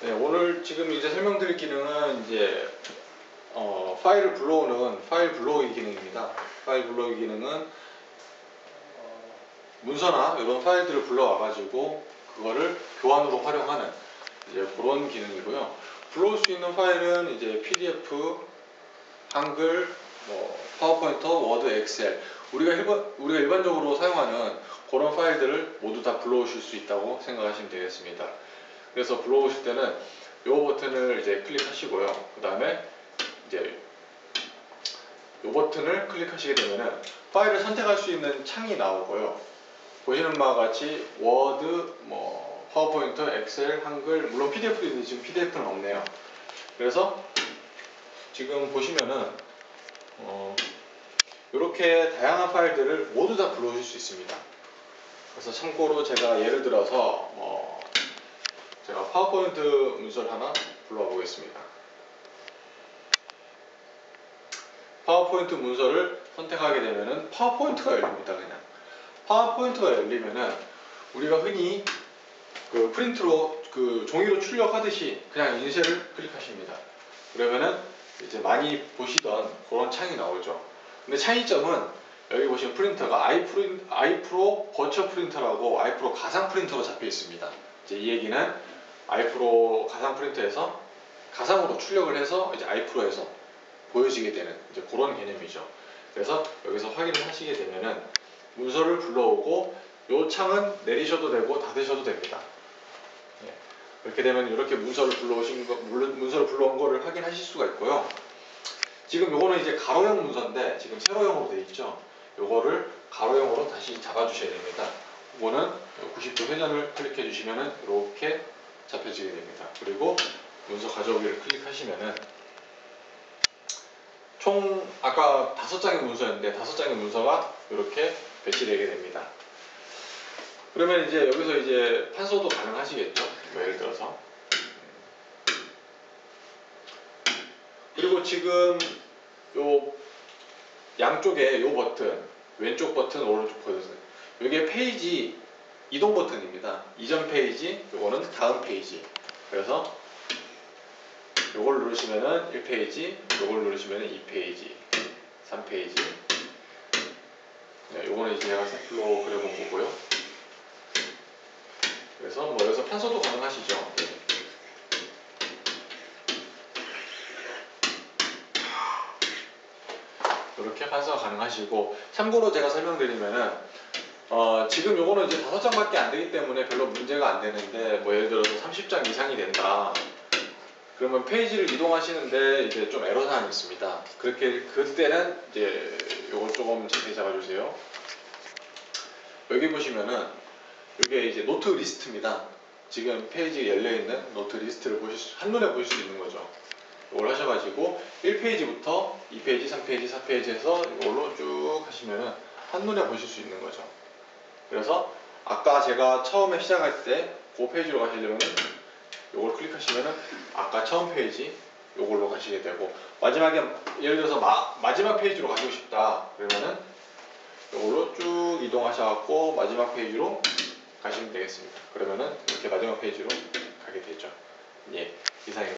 네, 오늘 지금 이제 설명드릴 기능은 이제 어, 파일을 불러오는 파일 불러오기 기능입니다. 파일 불러오기 기능은 어, 문서나 이런 파일들을 불러와가지고 그거를 교환으로 활용하는 이제 그런 기능이고요. 불러올 수 있는 파일은 이제 PDF, 한글, 뭐 파워포인터, 워드, 엑셀 우리가 일반 우리가 일반적으로 사용하는 그런 파일들을 모두 다 불러오실 수 있다고 생각하시면 되겠습니다. 그래서 불러오실 때는 이 버튼을 이제 클릭하시고요. 그 다음에 이제 이 버튼을 클릭하시게 되면은 파일을 선택할 수 있는 창이 나오고요. 보시는 바와 같이 워드, 뭐 파워포인트, 엑셀, 한글, 물론 PDF도 있는데 지금 PDF는 없네요. 그래서 지금 보시면은 어, 이렇게 다양한 파일들을 모두 다 불러오실 수 있습니다. 그래서 참고로 제가 예를 들어서 어, 제가 파워포인트 문서를 하나 불러와 보겠습니다. 파워포인트 문서를 선택하게 되면은 파워포인트가 열립니다. 그냥 파워포인트가 열리면은 우리가 흔히 그 프린트로 그 종이로 출력하듯이 그냥 인쇄를 클릭하십니다. 그러면은 이제 많이 보시던 그런 창이 나오죠. 근데 차이점은 여기 보시면 프린터가 아이프로, 버처 프린터라고 아이프로 가상 프린터로 잡혀 있습니다. 이제 이 얘기는 아이프로 가상 프린터에서 가상으로 출력을 해서 이제 아이프로에서 보여지게 되는 이제 그런 개념이죠. 그래서 여기서 확인을 하시게 되면은 문서를 불러오고 요 창은 내리셔도 되고 닫으셔도 됩니다. 예. 이렇게 되면 이렇게 문서를 불러오신 거, 문- 문서를 불러온 거를 확인하실 수가 있고요. 지금 요거는 이제 가로형 문서인데 지금 세로형으로 되어 있죠. 요거를 가로형으로 다시 잡아주셔야 됩니다. 요거는 90도 회전을 클릭해 주시면은 이렇게 잡혀지게 됩니다. 그리고 문서 가져오기를 클릭하시면은 총 아까 다섯 장의 문서였는데 다섯 장의 문서가 이렇게 배치되게 됩니다. 그러면 이제 여기서 이제 판서도 가능하시겠죠? 뭐 예를 들어서 그리고 지금 요 양쪽에 요 버튼 왼쪽 버튼 오른쪽 버튼 이게 페이지 이동 버튼입니다. 이전 페이지 요거는 다음 페이지 그래서 요걸 누르시면은 1페이지 요걸 누르시면은 2페이지 3페이지 네, 요거는 이제 제가 샘플로 그려본 거고요. 그래서 뭐 여기서 판서도 가능하시죠. 이렇게 판서가 가능하시고 참고로 제가 설명드리면은 어, 지금 요거는 이제 다섯 장밖에 안 되기 때문에 별로 문제가 안 되는데 뭐 예를 들어서 30장 이상이 된다. 그러면 페이지를 이동하시는데 이제 좀 에러 사항이 있습니다. 그렇게 그때는 이제 요거 조금 자세히 잡아주세요. 여기 보시면은 이게 이제 노트 리스트입니다. 지금 페이지에 열려 있는 노트 리스트를 보실 수, 한눈에 보실 수 있는 거죠. 이걸 하셔가지고 1페이지부터 2페이지, 3페이지, 4페이지에서 이걸로 쭉 하시면은 한눈에 보실 수 있는 거죠. 그래서 아까 제가 처음에 시작할 때 그 페이지로 가시려면은 이걸 클릭하시면은 아까 처음 페이지 이걸로 가시게 되고 마지막에 예를 들어서 마, 마지막 페이지로 가시고 싶다 그러면은 이걸로 쭉 이동하셔갖고 마지막 페이지로 가시면 되겠습니다. 그러면은 이렇게 마지막 페이지로 가게 되죠. 예, 이상입니다.